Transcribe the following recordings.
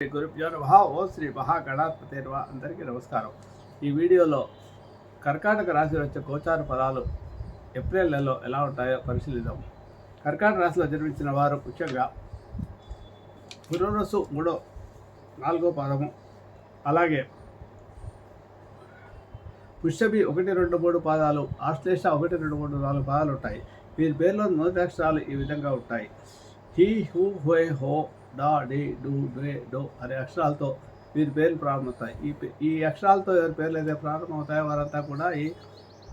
శ్రీ గురుభ్యో నమ. ఓ శ్రీ మహాగణాధిపతి నమ అందరికీ నమస్కారం. ఈ వీడియోలో కర్కాటక రాశిలో వచ్చే గోచార పదాలు ఏప్రిల్ నెలలో ఎలా ఉంటాయో పరిశీలిద్దాం. కర్కాటక రాశిలో జన్మించిన వారు ముఖ్యంగా పునరసు మూడో నాలుగో పాదము అలాగే పుష్యమి ఒకటి రెండు మూడు పాదాలు ఆశ్లేష ఒకటి రెండు మూడు నాలుగు పాదాలు ఉంటాయి. వీరి పేర్లో మొదటి అక్షరాలు ఈ విధంగా ఉంటాయి. హీ హూ హోయ్ హో డా డి డు డ్రే డో అనే అక్షరాలతో వీరి పేర్లు ప్రారంభమవుతాయి. ఈ పే- ఈ అక్షరాలతో ఎవరి పేర్లు అయితే ప్రారంభమవుతాయో వారంతా కూడా ఈ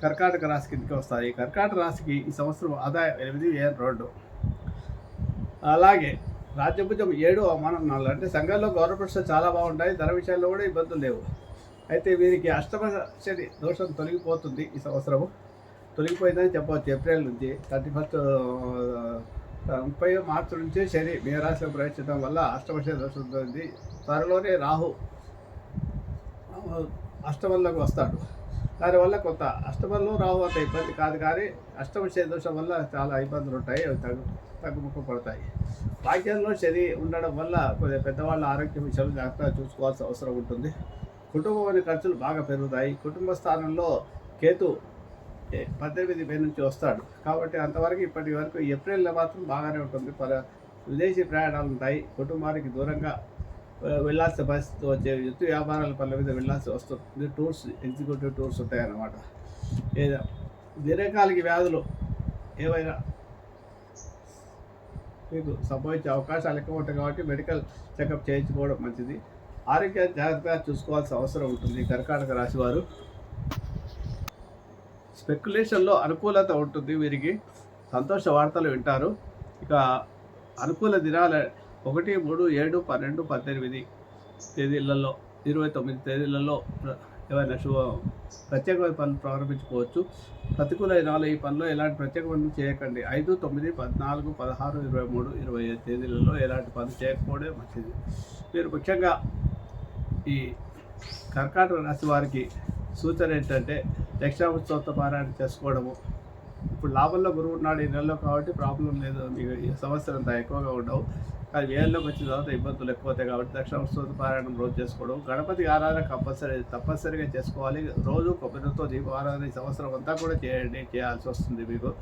కర్కాటక రాశి కిందకి వస్తాయి. ఈ కర్కాటక రాశికి ఈ సంవత్సరం ఆదాయం ఎనిమిది ఏడు రెండు. అలాగే రాజ్యభుజం ఏడు అవమానం నాలుగు. అంటే సంఘంలో గౌరవ చాలా బాగుంటాయి. ధర విషయాల్లో కూడా ఇబ్బందులు లేవు. అయితే వీరికి అష్టమ శని దోషం తొలగిపోతుంది ఈ సంవత్సరం తొలగిపోయిందని చెప్పవచ్చు. ఏప్రిల్ నుంచి థర్టీ ఫస్ట్ ముప్పై మార్చి నుంచి శని మీనరాశిలో ప్రవేశించడం వల్ల అష్టమశని దోషం ఉంటుంది త్వరలోనే రాహు అష్టమంలోకి వస్తాడు. దానివల్ల కొంత అష్టమంలో రాహు అంత ఇబ్బంది కాదు కానీ అష్టమ శని దోషం వల్ల చాలా ఇబ్బందులు ఉంటాయి. అవి తగ్గు తగ్గుముఖం పడతాయి. భాగ్యంలో శని ఉండడం వల్ల కొద్దిగా పెద్దవాళ్ళ ఆరోగ్య విషయాలు జాగ్రత్తగా చూసుకోవాల్సిన అవసరం ఉంటుంది. కుటుంబంలోని ఖర్చులు బాగా పెరుగుతాయి. కుటుంబ స్థానంలో కేతు పద్దెనిమిది పై నుంచి వస్తాడు. కాబట్టి అంతవరకు ఇప్పటి వరకు ఏప్రిల్లో మాత్రం బాగానే ఉంటుంది. పర విదేశీ ప్రయాణాలు ఉంటాయి. కుటుంబానికి దూరంగా వెళ్ళాల్సిన పరిస్థితి వచ్చే ఎత్తు వ్యాపారాల పనుల మీద వెళ్ళాల్సి వస్తుంది. టూర్స్ ఎగ్జిక్యూటివ్ టూర్స్ ఉంటాయి అన్నమాట ఏదో దీర్ఘకాలిక వ్యాధులు ఏవైనా మీకు సంభవించే అవకాశాలు ఎక్కువ ఉంటాయి కాబట్టి మెడికల్ చెకప్ చేయించుకోవడం మంచిది. ఆరోగ్యాన్ని జాగ్రత్తగా చూసుకోవాల్సిన అవసరం ఉంటుంది. కర్కాటక రాశి వారు. స్పెక్యులేషన్లో అనుకూలత ఉంటుంది వీరికి. సంతోష వార్తలు వింటారు. ఇక అనుకూల దినాల ఒకటి మూడు ఏడు పన్నెండు పద్దెనిమిది తేదీలలో ఇరవై తొమ్మిది తేదీలలో ఏమైనా ఏవైనా శుభ ప్రత్యేకమైన పనులు ప్రారంభించుకోవచ్చు. ప్రతికూల దినాలు ఈ పనిలో ఎలాంటి ప్రత్యేక పనులు చేయకండి. ఐదు తొమ్మిది పద్నాలుగు పదహారు ఇరవై మూడు ఇరవై ఐదు తేదీలలో ఎలాంటి పనులు చేయకపోవడమే మంచిది. మీరు ముఖ్యంగా ఈ కర్కాటక రాశి వారికి సూచన ఏంటంటే దక్షిణామృత పారాయణ చేసుకోవడము. ఇప్పుడు లాభంలో గురువు ఉన్నాడు ఈ నెలలో కాబట్టి ప్రాబ్లం లేదు మీకు ఈ సమస్యలు అంత ఎక్కువగా ఉండవు. కానీ వేలలోకి వచ్చిన తర్వాత ఇబ్బందులు ఎక్కువ అవుతాయి కాబట్టి దక్షిణామృత పారాయణం రోజు చేసుకోవడం. గణపతి ఆరాధన కంపల్సరీ తప్పనిసరిగా చేసుకోవాలి. రోజు కొబ్బరితో దీపారాధన ఈ సంవత్సరం అంతా కూడా చేయండి చేయాల్సి వస్తుంది మీకు.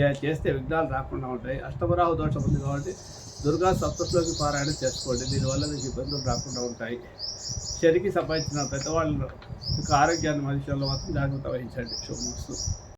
చే- చేస్తే విఘ్నాలు రాకుండా ఉంటాయి. అష్టమరాహు దోషం ఉంది కాబట్టి దుర్గా సప్తశ్లోకి పారాయణ చేసుకోండి. దీనివల్ల మీకు ఇబ్బందులు రాకుండా ఉంటాయి. శనికి సంబంధించిన పెద్దవాళ్ళు యొక్క ఆరోగ్యాన్ని మనుషుల్లో మాత్రం జాగ్రత్త వహించండి. శుభమస్తు